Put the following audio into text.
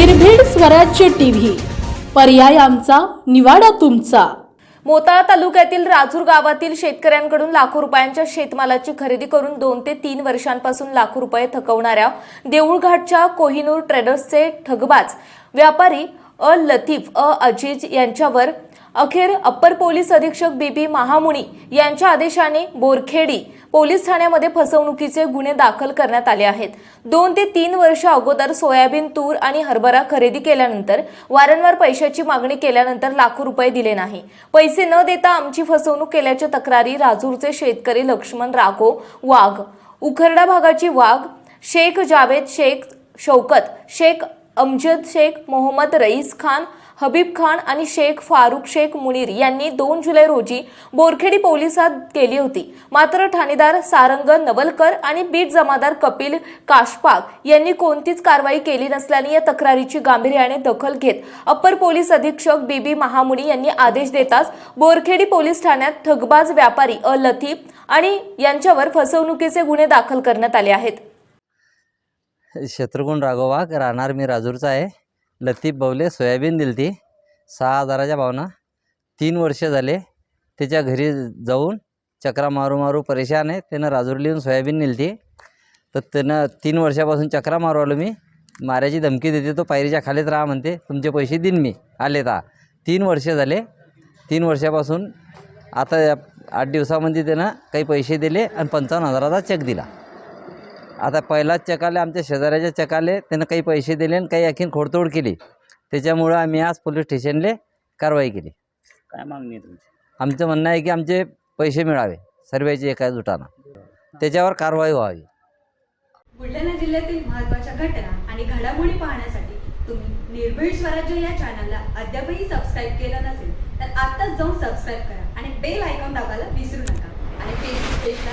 निर्भीड स्वराज्य टीव्ही. पर्याय आमचा निवाडा तुमचा. मोताळा तालुक्यातील राजूर गावातील शेतकऱ्यांकडून लाखो रुपयांच्या शेतमालाची खरेदी करून दोन ते तीन वर्षांपासून लाखो रुपये थकवणाऱ्या देऊळघाटच्या कोहिनूर ट्रेडर्सचे ठगबाज व्यापारी अ लतीफ अ अजीज यांच्यावर अखेर अप्पर पोलीस अधीक्षक बी बी महामुनी यांच्या आदेशाने बोरखेडी पोलीस ठाण्यामध्ये फसवणुकीचे गुन्हे दाखल करण्यात आले आहेत. दोन ते तीन वर्ष अगोदर सोयाबीन तूर आणि हरभरा खरेदी केल्यानंतर वारंवार पैशाची मागणी केल्यानंतर लाखो रुपये दिले नाही. पैसे न देता आमची फसवणूक केल्याच्या तक्रारी राजूरचे शेतकरी लक्ष्मण राघो वाघ उखरडा भागाची वाघ शेख जावेद शेख शौकत शेख अमजद शेख मोहम्मद रईस खान हबीब खान आणि शेख फारुख शेख मुनीर यांनी दोन जुलै रोजी बोरखेडी पोलिसात केली होती. मात्र ठाणेदार सारंग नवलकर आणि बीट जमादार कपिल काशपाक यांनी कोणतीच कारवाई केली नसल्याने या तक्रारीची गांभीर्याने दखल घेत अप्पर पोलीस अधीक्षक बी बी महामुनी यांनी आदेश देताच बोरखेडी पोलीस ठाण्यात ठगबाज व्यापारी अ लतीफ आणि यांच्यावर फसवणुकीचे गुन्हे दाखल करण्यात आले आहेत. शत्रुघ्न राघोवाग राहणार मी राजूरचा आहे. लतीफ बवले सोयाबीन दिलती. सहा हजाराच्या भावना. तीन वर्ष झाले त्याच्या घरी जाऊन चक्रा मारू मारू परेशान आहे. त्यानं राजूर लिहून सोयाबीन नेलती. तर त्यानं तीन वर्षापासून चक्रा मारू आलो मी. मारायची धमकी देते तो पायरीच्या खालीच राहा म्हणते. तुमचे पैसे देईन मी. आले ता तीन वर्ष झाले. तीन वर्षापासून आता आठ दिवसामध्ये त्यानं काही पैसे दिले आणि पंचावन्न हजाराचा चेक दिला. आता पहिलाच चेक आले आमच्या शेजाऱ्याच्या चेक आले त्यानं काही पैसे दिले आणि काही आणखीन खोडतोड केली. त्याच्यामुळं आम्ही आज पोलीस स्टेशनले कारवाई केली. काय मागणी आहे तुमची? आमचं म्हणणं आहे की आमचे पैसे मिळावे सर्वांचे एका जुटानं त्याच्यावर कारवाई व्हावी. बुलढाणा जिल्ह्यातील महत्त्वाच्या घटना आणि घडामोडी पाहण्यासाठी तुम्ही निर्भीड स्वराज्य या चॅनलला अद्यापही सबस्क्राईब केलं नसेल तर आत्ताच जाऊन सबस्क्राईब करा आणि बेल आयकॉन दाबायला विसरू नका. आणि फेसबुक पेजला